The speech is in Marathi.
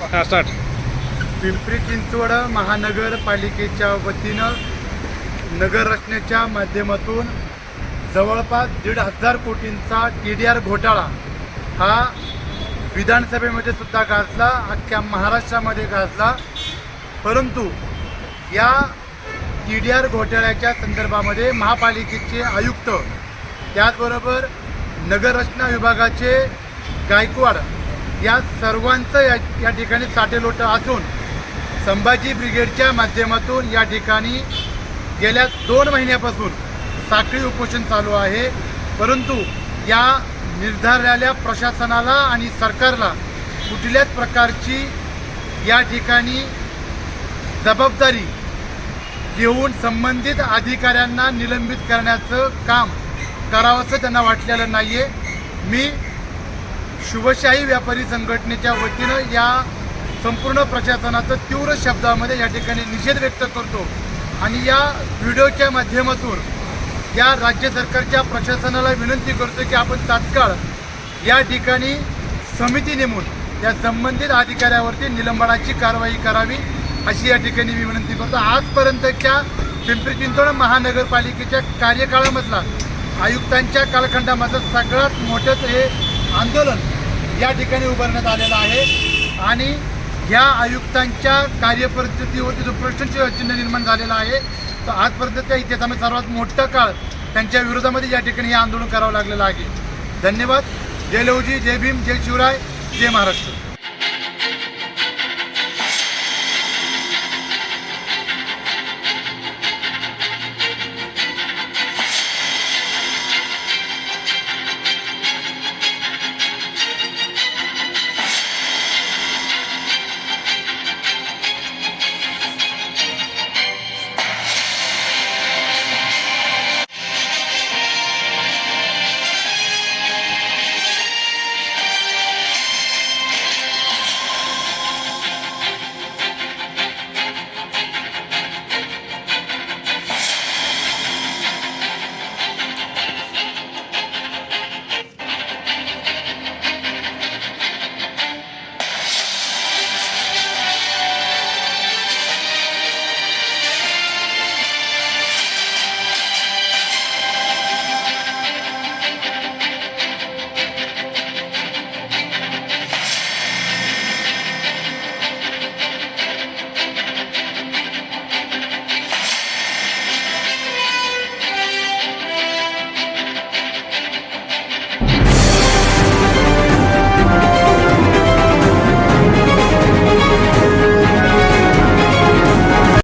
हा स्टार्ट पिंपरी चिंचवड महानगरपालिकेच्या वतीनं नगररचनेच्या माध्यमातून जवळपास दीड हजार कोटींचा टी डी आर घोटाळा हा विधानसभेमध्ये सुद्धा गाजला अख्ख्या महाराष्ट्रामध्ये गाजला. परंतु या टी डी आर घोटाळ्याच्या संदर्भामध्ये महापालिकेचे आयुक्त त्याचबरोबर नगररचना विभागाचे गायकवाड या सर्वांचं या या ठिकाणी साटेलोटं असून संभाजी ब्रिगेडच्या माध्यमातून या ठिकाणी गेल्या दोन महिन्यापासून साखळी उपोषण चालू आहे. परंतु या निर्धारलेल्या प्रशासनाला आणि सरकारला कुठल्याच प्रकारची या ठिकाणी जबाबदारी घेऊन संबंधित अधिकाऱ्यांना निलंबित करण्याचं काम करावंसं त्यांना वाटलेलं नाही आहे मी शुभशाही व्यापारी संघटनेच्या वतीनं या संपूर्ण प्रशासनाचं तीव्र शब्दामध्ये या ठिकाणी निषेध व्यक्त करतो. आणि या व्हिडिओच्या माध्यमातून या राज्य सरकारच्या प्रशासनाला विनंती करतो की आपण तात्काळ या ठिकाणी समिती नेमून या संबंधित अधिकाऱ्यावरती निलंबनाची कारवाई करावी अशी या ठिकाणी मी विनंती करतो. आजपर्यंतच्या पिंपरी चिंचवड महानगरपालिकेच्या कार्यकाळामधला आयुक्तांच्या कालखंडामधलं सगळ्यात मोठंच हे आंदोलन या ठिकाणी उभारण्यात आलेलं आहे. आणि ह्या आयुक्तांच्या कार्यपद्धतीवरती जो प्रश्नचिन्ह निर्माण झालेला आहे तर आजपर्यंतच्या इतिहासामध्ये सर्वात मोठा काळ त्यांच्या विरोधामध्ये या ठिकाणी हे आंदोलन करावं लागलेलं आहे. धन्यवाद. जय लवजी जय भीम जय शिवराय जय महाराष्ट्र.